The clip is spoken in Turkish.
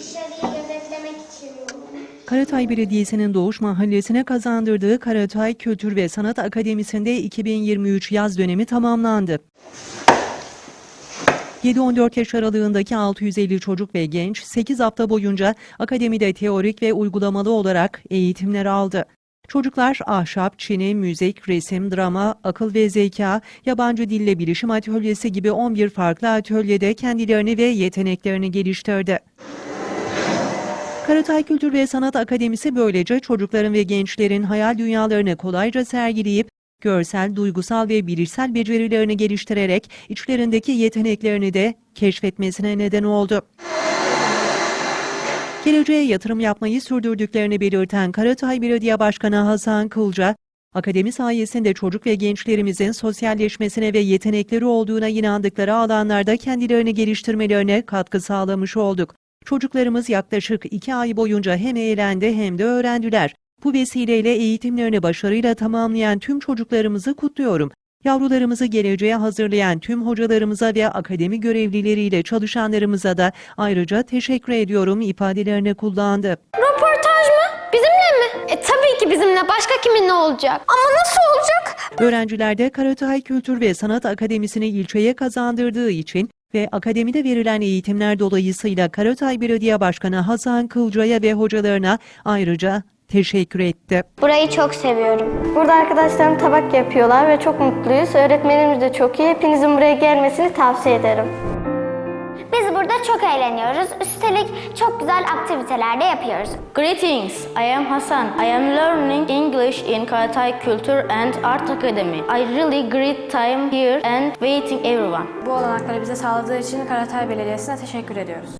dışarıyı. Karatay Belediyesi'nin Doğuş Mahallesi'ne kazandırdığı Karatay Kültür ve Sanat Akademisi'nde 2023 yaz dönemi tamamlandı. 7-14 yaş aralığındaki 650 çocuk ve genç 8 hafta boyunca akademide teorik ve uygulamalı olarak eğitimler aldı. Çocuklar ahşap, çini, müzik, resim, drama, akıl ve zeka, yabancı dille bilişim atölyesi gibi 11 farklı atölyede kendilerini ve yeteneklerini geliştirdi. Karatay Kültür ve Sanat Akademisi böylece çocukların ve gençlerin hayal dünyalarını kolayca sergileyip görsel, duygusal ve bilişsel becerilerini geliştirerek içlerindeki yeteneklerini de keşfetmesine neden oldu. Geleceğe yatırım yapmayı sürdürdüklerini belirten Karatay Belediye Başkanı Hasan Kılca, akademi sayesinde çocuk ve gençlerimizin sosyalleşmesine ve yetenekleri olduğuna inandıkları alanlarda kendilerini geliştirmelerine katkı sağlamış olduk. Çocuklarımız yaklaşık iki ay boyunca hem eğlendi hem de öğrendiler. Bu vesileyle eğitimlerini başarıyla tamamlayan tüm çocuklarımızı kutluyorum. Yavrularımızı geleceğe hazırlayan tüm hocalarımıza ve akademi görevlileriyle çalışanlarımıza da ayrıca teşekkür ediyorum ifadelerini kullandı. Röportaj mı? Bizimle mi? E tabii ki bizimle. Başka kiminle olacak? Ama nasıl olacak? Öğrenciler de Karatay Kültür ve Sanat Akademisi'ni ilçeye kazandırdığı için ve akademide verilen eğitimler dolayısıyla Karatay Belediye Başkanı Hasan Kılca'ya ve hocalarına ayrıca teşekkür etti. Burayı çok seviyorum. Burada arkadaşlarım tabak yapıyorlar ve çok mutluyuz. Öğretmenimiz de çok iyi. Hepinizin buraya gelmesini tavsiye ederim. Burada çok eğleniyoruz. Üstelik çok güzel aktiviteler de yapıyoruz. Greetings, I am Hassan. I am learning English in Karatay Culture and Art Academy. I really great time here and waiting everyone. Bu olanakları bize sağladığı için Karatay Belediyesi'ne teşekkür ediyoruz.